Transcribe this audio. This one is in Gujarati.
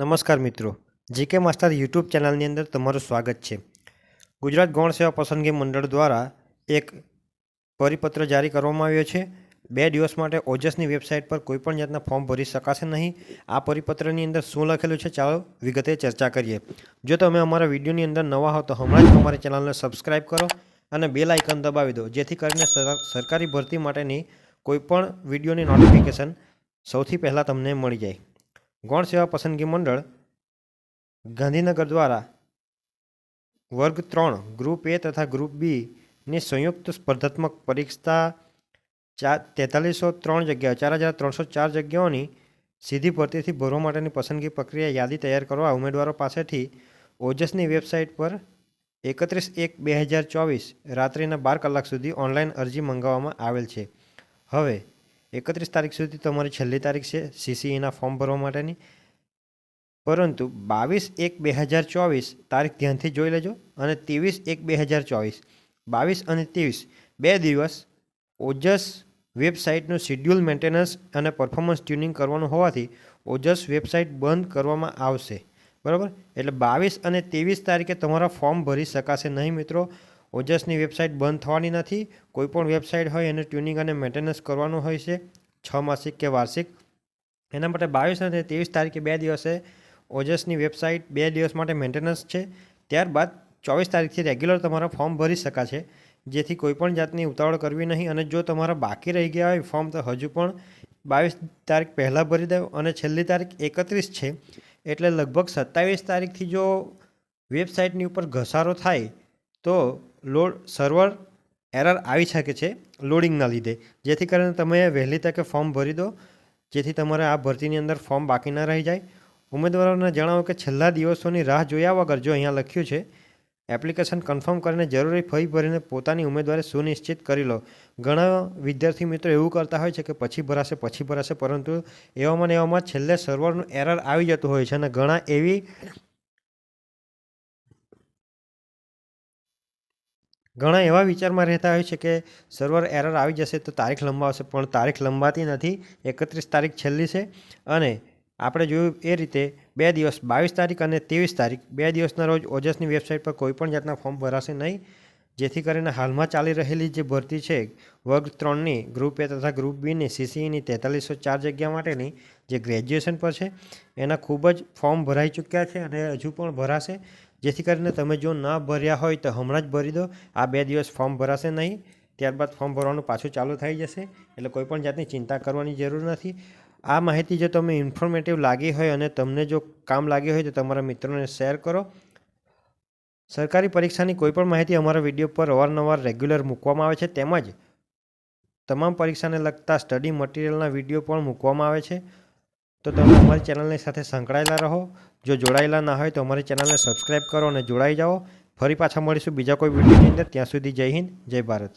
નમસ્કાર મિત્રો. જીકે માસ્ટર યુટ્યુબ ચેનલની અંદર તમારું સ્વાગત છે. ગુજરાત ગૌણ સેવા પસંદગી મંડળ દ્વારા એક પરિપત્ર જારી કરવામાં આવ્યો છે. બે દિવસ માટે ઓજસની વેબસાઇટ પર કોઈપણ જાતના ફોર્મ ભરી શકાશે નહીં. આ પરિપત્રની અંદર શું લખેલું છે ચાલો વિગતે ચર્ચા કરીએ. જો તમે અમારા વિડીયોની અંદર નવા હો તો હમણાં જ અમારી ચેનલને સબસ્ક્રાઇબ કરો અને બેલ આઇકન દબાવી દો, જેથી કરીને સર- સરકારી ભરતી માટેની કોઈપણ વિડીયોની નોટિફિકેશન સૌથી પહેલાં તમને મળી જાય. ગૌણ સેવા પસંદગી મંડળ ગાંધીનગર દ્વારા વર્ગ ત્રણ, ગ્રુપ એ તથા ગ્રુપ બીની સંયુક્ત સ્પર્ધાત્મક પરીક્ષા ચાર તેતાલીસો ત્રણ જગ્યાઓ ચાર હજાર ત્રણસો ચાર જગ્યાઓની સીધી ભરતીથી ભરવા માટેની પસંદગી પ્રક્રિયા યાદી તૈયાર કરવા ઉમેદવારો પાસેથી ઓજસની વેબસાઇટ પર એકત્રીસ એક બે હજાર ચોવીસ રાત્રિના બાર કલાક સુધી ઓનલાઈન અરજી મંગાવવામાં આવેલ છે. હવે એકત્રીસ તારીખ સુધી તમારી છેલ્લી તારીખ છે સીસીઈના ફોર્મ ભરવા માટેની. પરંતુ બાવીસ એક બે હજાર ચોવીસ તારીખ ધ્યાનથી જોઈ લેજો અને ત્રેવીસ એક બે હજાર ચોવીસ, બાવીસ અને ત્રેવીસ બે દિવસ ઓજસ વેબસાઇટનું શિડ્યુલ મેન્ટેનન્સ અને પરફોર્મન્સ ટ્યુનિંગ કરવાનું હોવાથી ઓજસ વેબસાઇટ બંધ કરવામાં આવશે. બરાબર? એટલે બાવીસ અને ત્રેવીસ તારીખે તમારા ફોર્મ ભરી શકાશે નહીં મિત્રો. ઓજસની વેબસાઇટ બંધ થવાની નથી. કોઈપણ વેબસાઇટ હોય એને ટ્યુનિંગ અને મેન્ટેનન્સ કરવાનું હોય છે, છ માસિક કે વાર્ષિક. એના માટે બાવીસ અને ત્રેવીસ તારીખે બે દિવસે ઓજસની વેબસાઇટ બે દિવસ માટે મેન્ટેનન્સ છે. ત્યારબાદ ચોવીસ તારીખથી રેગ્યુલર તમારા ફોર્મ ભરી શકાશે, જેથી કોઈપણ જાતની ઉતાવળ કરવી નહીં અને જો તમારા બાકી રહી ગયા હોય ફોર્મ તો હજુ પણ બાવીસ તારીખ પહેલાં ભરી દો અને છેલ્લી તારીખ એકત્રીસ છે. એટલે લગભગ સત્તાવીસ તારીખથી જો વેબસાઇટની ઉપર ઘસારો થાય તો લોડ સર્વર એરર આવી શકે છે લોડિંગના લીધે. જેથી કરીને તમે વહેલી તકે ફોર્મ ભરી દો, જેથી તમારે આ ભરતીની અંદર ફોર્મ બાકી ન રહી જાય. ઉમેદવારોને જણાવો કે છેલ્લા દિવસોની રાહ જોયા વગર જો અહીંયા લખ્યું છે, એપ્લિકેશન કન્ફર્મ કરીને જરૂરી ફી ભરીને પોતાની ઉમેદવારી સુનિશ્ચિત કરી લો. ઘણા વિદ્યાર્થી મિત્રો એવું કરતા હોય છે કે પછી ભરાશે પછી ભરાશે, પરંતુ એવામાં ને એવામાં છેલ્લે સર્વરનું એરર આવી જતું હોય છે અને ઘણા એવી ઘણા એવા વિચારમાં રહેતા હોય છે કે સર્વર એરર આવી જશે તો તારીખ લંબાવશે, પણ તારીખ લંબાતી નથી. એકત્રીસ તારીખ છેલ્લી છે અને આપણે જોયું એ રીતે બે દિવસ, બાવીસ તારીખ અને ત્રેવીસ તારીખ, બે દિવસના રોજ ઓજસની વેબસાઇટ પર કોઈપણ જાતના ફોર્મ ભરાશે નહીં. જેથી કરીને હાલમાં ચાલી રહેલી જે ભરતી છે, વર્ગ ત્રણની, ગ્રુપ એ તથા ગ્રુપ બીની, સીસીઈની તેતાલીસો ચાર જગ્યા માટેની જે ગ્રેજ્યુએશન પર છે, એના ખૂબ જ ફોર્મ ભરાઈ ચૂક્યા છે અને હજુ પણ ભરાશે. જેથી કરીને તમે જો ન ભર્યા હોય તો હમણાં જ ભરી દો. આ બે દિવસ ફોર્મ ભરાશે નહીં. ત્યારબાદ ફોર્મ ભરવાનું પાછું ચાલુ થઈ જશે. એટલે કોઈપણ જાતની ચિંતા કરવાની જરૂર નથી. આ માહિતી જો તમે ઇન્ફોર્મેટિવ લાગી હોય અને તમને જો કામ લાગી હોય તો તમારા મિત્રોને શેર કરો. સરકારી પરીક્ષાની કોઈપણ માહિતી અમારા વીડિયો પર અવારનવાર રેગ્યુલર મૂકવામાં આવે છે તેમજ તમામ પરીક્ષાને લગતા સ્ટડી મટીરિયલના વીડિયો પણ મૂકવામાં આવે છે. તો તમે અમારી ચેનલની સાથે સંકળાયેલા રહો. જો જોડાયેલા ના હોય તો અમારી ચેનલને સબસ્ક્રાઈબ કરો અને જોડાઈ જાઓ. ફરી પાછા મળીશું બીજા કોઈ વિડીયોની અંદર. ત્યાં સુધી જય હિન્દ, જય ભારત.